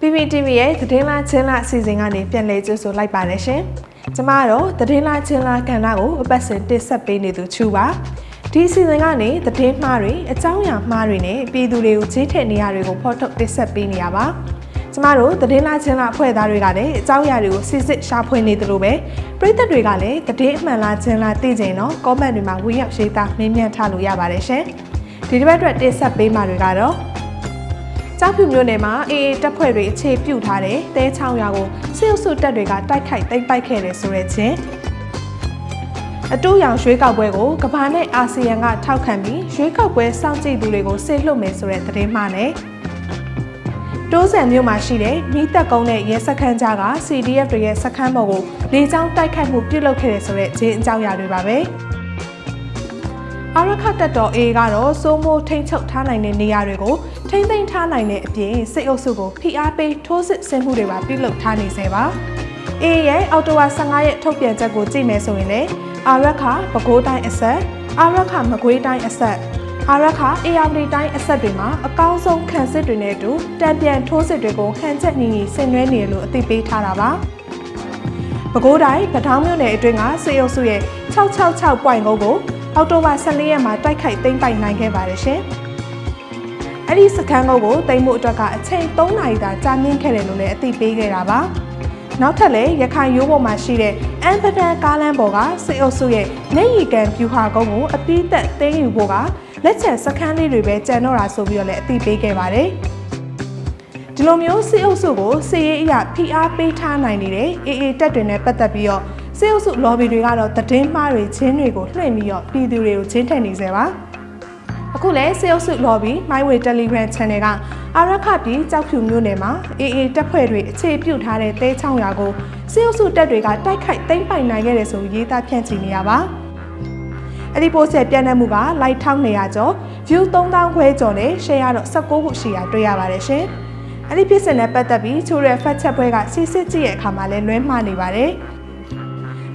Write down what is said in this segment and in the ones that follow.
PPTV ရဲ့သတင်းလားချင်းလားအစီအစဉ်ကနေပြန်လည်ကြိုဆိုလိုက်ပါတယ်ရှင်။ကျမကတော့သတင်းလားချင်းလားကဏ္ဍကိုအပတ်စဉ်တင်ဆက်ပေးနေသူချူပါ။ဒီအစီအစဉ်ကနေသတင်းမှားတွေအကြောင်းအရာမှားတွေနဲ့ပြည်သူတွေကိုကြီးထည့်နေရတွေကိုဖော်ထုတ်တင်ဆက်ပေးနေရပါ။ကျမတို့သတင်းလားချင်းလားအဖွဲ့သားတွေကလည်းအကြောင်းအရာတွေကိုစစ်စစ်ရှာဖွေနေသလိုပဲပြည်သက်တွေကလည်းသတင်းအမှန်လားချင်းလားသိကြရင်တော့ comment တွေမှာဝင်ရောက်ရေးသားမေးမြန်းထားလို့ရပါတယ်ရှင်။ဒီတစ်ပတ်အတွက်တင်ဆက်ပေးမှာတွေကတော့ ကြောက်ဖြူမျိုးနယ်မှာအေအေတပ်ဖွဲ့တွေအခြေပြုထားတဲ့တဲချောင်းရွာကိုစစ်အုပ်စုတပ်တွေကတိုက်ခိုက်သိမ်းပိုက်ခဲ့တယ်ဆိုတဲ့ချင်းအတူရောင်ရွှေကောက်ပွဲကိုကမ္ဘာနဲ့အာဆီယံကထောက်ခံပြီးရွှေကောက်ပွဲစောင့်ကြည့်သူတွေကိုဆေးလွှတ်မယ်ဆိုတဲ့သတင်းမှနဲ့တိုးဆန်မြို့မှာရှိတဲ့မိသက်ကုန်းနဲ့ရဲစခန်းကြားက CDF တွေရဲ့စခန်းပေါ်ကိုလေကြောင်းတိုက်ခိုက်မှုပြုလုပ်ခဲ့တယ်ဆိုတဲ့ဂျင်းအကြောင်းအရာတွေပါပဲ။ အာရခတက်တော် A ကတော့စိုးမိုးထိမ့်ချုပ်ထားနိုင်တဲ့နေရာတွေကိုထိမ့်သိမ်းထားနိုင်တဲ့အပြင်စစ်အုပ်စုကိုဖိအားပေးထိုးစစ်ဆင်မှုတွေပါပြုလုပ်ထားနေစေပါ။ A ရဲ့အော်တိုဝါ15ရက်ထုတ်ပြန်ချက်ကိုကြည့်မယ်ဆိုရင်လည်းအာရခပဲခူးတိုင်းအဆက်အာရခမကွေးတိုင်းအဆက်အာရခအေယာဝတီတိုင်းအဆက်တွေမှာအကောင်းဆုံးခံစစ်တွေနဲ့အတူတံပြန်ထိုးစစ်တွေကိုဟန်ချက်ညီညီဆင်နွှဲနေတယ်လို့အသိပေးထားတာပါ။ပဲခူးတိုင်းဗထောင်းမြို့နယ်အတွင်းကစေအုပ်စုရဲ့666 point ကို အောက်တိုဘာ14ရက်မှာတိုက်ခိုက်သိမ်းပိုက်နိုင်ခဲ့ပါတယ်ရှင်။အဲ့ဒီစခန်းကုန်းကိုသိမ်းမှုအတွက်ကအချိန်3နာရီသာကြာမြင့်ခဲ့တယ်လို့လည်းအသိပေးခဲ့တာပါ။နောက်ထပ်လည်းရခိုင်ရိုးပေါ်မှာရှိတဲ့အန်ပဒန်ကားလမ်းပေါ်ကစစ်အုပ်စုရဲ့နေရီကန်ပြူဟာကုန်းကိုအပိသက်သိမ်းယူဖို့ကလက်ချံစခန်းလေးတွေပဲကျန်တော့တာဆိုပြီးတော့လည်းအသိပေးခဲ့ပါတယ်။ဒီလိုမျိုးစစ်အုပ်စုကိုစစ်ရေးအရာဖိအားပေးထားနိုင်နေတဲ့အေအေတက်တွေနဲ့ပတ်သက်ပြီးတော့ စေအုပ်စု lobby တွေကတော့သတင်းမှားတွေချင်းတွေကိုလွှင့်ပြီးတော့ပြည်သူတွေကိုချင်းထည့်နေစေပါအခုလဲစေအုပ်စု lobby MyWay Telegram Channel ကအာရခပြည်ကြောက်ဖြူမြို့နယ်မှာ AA တပ်ဖွဲ့တွေအခြေပြုထားတဲ့တဲချောင်းရွာကိုစေအုပ်စုတပ်တွေကတိုက်ခိုက်သိမ်းပိုက်နိုင်ခဲ့တယ်ဆိုရေးသားဖြန့်ချီနေရပါအဲ့ဒီပို့ဆက်ပြန့်နှံ့မှုက like 1200ကျော် view 3000ခွဲကျော်နဲ့ share တော့19ခုရှိတာတွေ့ရပါတယ်ရှင်အဲ့ဒီဖြစ်စဉ်နဲ့ပတ်သက်ပြီးချိုးရဲ fact check ဘွဲကစစ်စစ်ကြည့်ရဲ့အခါမှာလည်းလွဲမှားနေပါတယ်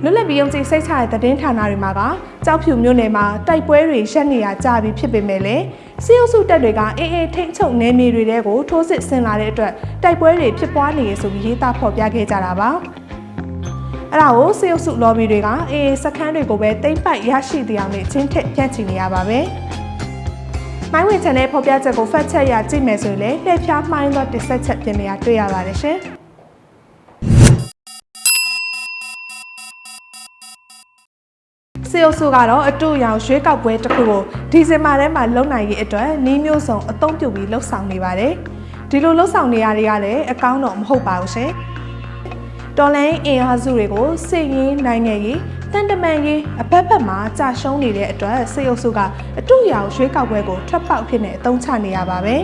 လွတ်လပ်ပြီးယုံကြည်စိတ်ချတဲ့သတင်းဌာနတွေမှာကကြောက်ဖြူမြို့နယ်မှာတိုက်ပွဲတွေရက်နေရကြပြီးဖြစ်ပေမဲ့လည်းစီအုပ်စုတပ်တွေကအေးအေးထိမ့်ချုပ်နယ်မြေတွေတဲကိုထိုးစစ်ဆင်လာတဲ့အတွက်တိုက်ပွဲတွေဖြစ်ပွားနေရဆိုပြီးရေးသားဖော်ပြခဲ့ကြတာပါအဲ့ဒါကိုစီအုပ်စု lobby တွေကအေးအေးစခန်းတွေကိုပဲတိမ့်ပိုက်ရရှိတဲ့အောင်နဲ့ချင်းထက်ပြန့်ချီနေရပါပဲမိုင်းဝင် channel ဖော်ပြချက်ကိုဖတ်ချက်ရကြည့်မယ်ဆိုရင်လည်းလှည့်ဖြားမှိုင်းသောတစ်ဆက်ချက်ပြင်နေရတွေ့ရပါတယ်ရှင်။ အုပ်စုကတော့အတူရောင်ရွှေကောက်ပွဲတစ်ခုကိုဒီဇင်ဘာထဲမှာလုံနိုင်ရေးအတွက်နှီးမျိုးစုံအသုံးပြုပြီးလှုပ်ဆောင်နေပါတယ်။ဒီလိုလှုပ်ဆောင်နေရတွေကလည်းအကောင်းတော့မဟုတ်ပါဘူးရှင်။တော်လိုင်းအင်အားစုတွေကိုစစ်ရေးနိုင်ငံရေးတန်တမန်ရေးအဘက်ဘက်မှာကြာရှုံးနေတဲ့အတွက်စေအုပ်စုကအတူရောင်ရွှေကောက်ပွဲကိုထွက်ပေါက်ဖြစ်နေအသုံးချနေရပါပဲ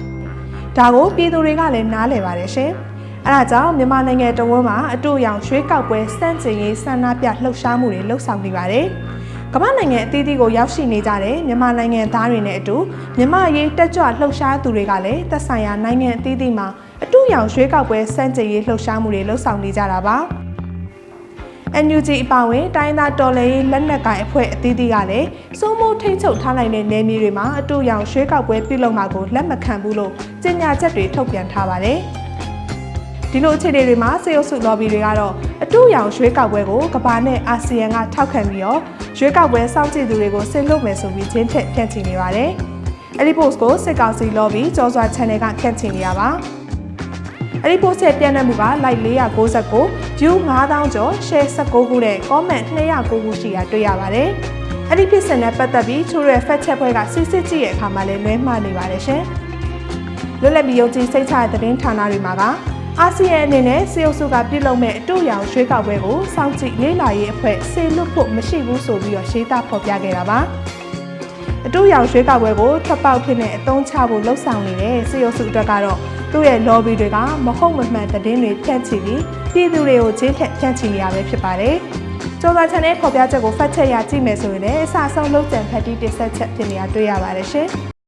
။ဒါကိုပြည်သူတွေကလည်းနားလည်ပါတယ်ရှင်။ အဲဒါကြောင့်မြန်မာနိုင်ငံတဝန်းမှာအတူရောင်ရွှေကောက်ပွဲစန့်ကျင်ရေးဆန္ဒပြလှုပ်ရှားမှုတွေလှုပ်ဆောင်နေပါတယ်။ကမ္ဘာနိုင်ငံအသီးသီးကိုရောက်ရှိနေကြတဲ့မြန်မာနိုင်ငံသားတွေနဲ့အတူမြန်မာရေးတက်ကြွလှုပ်ရှားသူတွေကလည်းသက်ဆိုင်ရာနိုင်ငံအသီးသီးမှာအတူရောင်ရွှေကောက်ပွဲစန့်ကျင်ရေးလှုပ်ရှားမှုတွေလှုပ်ဆောင်နေကြတာပါ။ NUG အပါဝင်တိုင်းသားတော်လှန်ရေးလက်နက်ကိုင်အဖွဲ့အသီးသီးကလည်းစိုးမိုးထိမ့်ချုပ်ထားနိုင်တဲ့နယ်မြေတွေမှာအတူရောင်ရွှေကောက်ပွဲပြုလုပ်မှာကိုလက်မခံဘူးလို့ကြေညာချက်တွေထုတ်ပြန်ထားပါတယ်။ ဒီလိုအခြေအနေတွေမှာစေအုပ်စု lobby တွေကတော့အတူရောင်ရွှေကောက်ပွဲကိုကဘာနဲ့အာဆီယံကထောက်ခံပြီးတော့ရွှေကောက်ပွဲစောင့်ကြည့်သူတွေကိုဆင်လုပ်မယ်ဆိုပြီးချင်းထက်ဖြန့်ချီနေပါတယ်။အဲဒီ post ကိုစစ်ကောင်စီ lobby ကြောစွာ channel ကဖြန့်ချီနေရပါ။အဲဒီ post ရဲ့ပြန့်နှံ့မှုက like 499 view 9000ကျော် share 19ခုနဲ့ comment 209ခုရှိတာတွေ့ရပါတယ်။အဲ့ဒီဖြစ်စဉ်နဲ့ပတ်သက်ပြီးချိုးရဲ fact check ဘွဲကစစ်စစ်ကြည့်ရဲ့အခါမှာလည်းလွဲမှားနေပါတယ်ရှင်။လွတ်လပ်ပြီးယုံကြည်စိတ်ချတဲ့သတင်းဌာနတွေမှာက အာဆီယံအနေနဲ့စေအုပ်စုကပြုလုပ်မဲ့အတူရောင်ရွှေကောက်ပွဲကိုစောင့်ကြည့်လေ့လာရေးအဖွဲ့စေလွတ်ဖို့မရှိဘူးဆိုပြီးတော့ရှေးသားဖော်ပြခဲ့တာပါအတူရောင်ရွှေကောက်ပွဲကိုထွက်ပေါက်ဖြစ်နေအသုံးချဖို့လှုံ့ဆော်နေတဲ့စေအုပ်စုအတွက်ကတော့သူ့ရဲ့ lobby တွေကမဟုတ်မမှန်သတင်းတွေဖြန့်ချီပြီးပြည်သူတွေကိုချင်းထက်ဖြန့်ချီနေရပဲဖြစ်ပါတယ်ကျော်သာ channel ဖော်ပြချက်ကိုဖတ်ချက်ရကြည့်မယ်ဆိုရင်လည်းအစအဆုံးလုံးကြံဖတ်တီးတင်ဆက်ချက်ဖြစ်နေတာတွေ့ရပါတယ်ရှင်။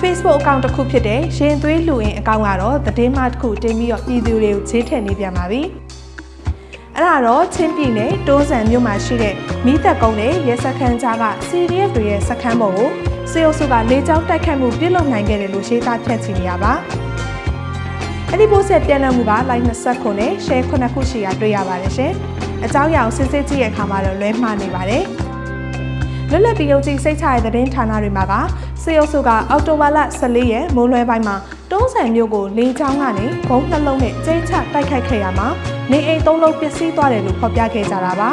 Facebook account တစ်ခုဖြစ်တဲ့ရင်သွေးလူရင်အကောင့်ကတော့သတင်းမှတစ်ခုတင်ပြီးတော့ပြည်သူတွေကိုဈေးထည့်နေပြန်ပါပြီ။အဲ့ဒါတော့ချင်းပြည်နယ်တိုးဆန်မြို့မှာရှိတဲ့မိသက်ကုန်းနဲ့ရဲစခန်းကြားက CDF တွေရဲ့စခန်းပေါ်ကိုစေအုပ်စုကလေကြောင်းတိုက်ခတ်မှုပြုလုပ်နိုင်ခဲ့တယ်လို့ရှင်းသားဖြတ်ချီနေရပါအဲ့ဒီပိုးဆက်ပြန်လည်မှုက line 20ခုနဲ့ share 9ခုရှိရာတွေ့ရပါတယ်ရှင်အကြောင်းအရာကိုစစ်စစ်ကြည့်ရအခါမှာတော့လွဲမှားနေပါတယ် လွတ်လပ်ပြီးယုံကြည်စိတ်ချတဲ့သတင်းဌာနတွေမှာကစေအုပ်စုကအောက်တိုဘာလ14ရက်မိုးလွဲပိုင်းမှာတုံးဆန်မြို့ကိုလင်းချောင်းကနေဘုံနှလုံးနဲ့ကျိတ်ချတိုက်ခိုက်ခဲ့ရမှာနေအိမ်သုံးလုံးပျက်စီးသွားတယ်လို့ဖော်ပြခဲ့ကြတာပါ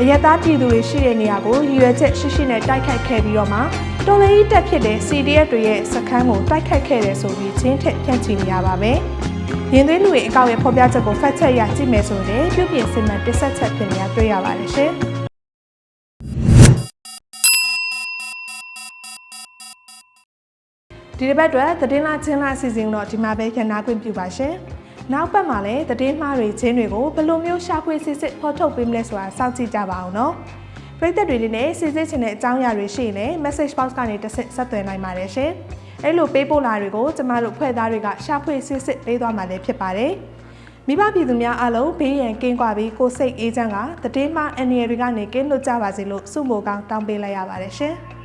အယက်သားပြည်သူတွေရှိတဲ့နေရာကိုရည်ရွယ်ချက်ရှိရှိနဲ့တိုက်ခိုက်ခဲ့ပြီးတော့မှတော်လေးတက်ဖြစ်တဲ့ CDF တွေရဲ့စခန်းကိုတိုက်ခိုက်ခဲ့တယ်ဆိုပြီးချင်းထက်ဖြန့်ချီနေရပါမယ်။ရင်သွေးလူတွေအကောက်ရဲ့ဖော်ပြချက်ကိုဖတ်ချက်ရကြည့်မယ်ဆိုရင်ပြုပြင်စင်မှန်တစ်ဆက်ချက်ဖြစ်နေတာတွေ့ရပါတယ်ရှင်။ ဒီတစ်ပတ်အတွက်သတင်းလာချင်းလာအစီအစဉ်တော့ဒီမှာပဲခဏခွင့်ပြုပါရှင်။နောက်ပတ်မှာလည်းသတင်းမှားတွေချင်းတွေကိုဘယ်လိုမျိုးရှာဖွေစစ်စစ်ဖော်ထုတ်ပေးမလဲဆိုတာစောင့်ကြည့်ကြပါအောင်နော်။ပရိသတ်တွေလေးနဲ့စစ်စစ်ချင်တဲ့အကြောင်းအရာတွေရှိရင်လည်း message box ကနေတစ်ဆက်ဆက်သွယ်နိုင်ပါတယ်ရှင်။အဲ့လိုပေးပို့လာတွေကိုကျမတို့ဖွဲ့သားတွေကရှာဖွေစစ်စစ်ပေးသွားမှာလည်းဖြစ်ပါတယ်။မိဘပြည်သူများအားလုံးဘေးရန်ကင်းကွာပြီးကိုယ်စိတ်အေးချမ်းကတည်င်းမှအန်ရယ်တွေကနေကင်းလွတ်ကြပါစေလို့ဆုမိုကောင်းတောင်းပေးလိုက်ရပါတယ်ရှင်။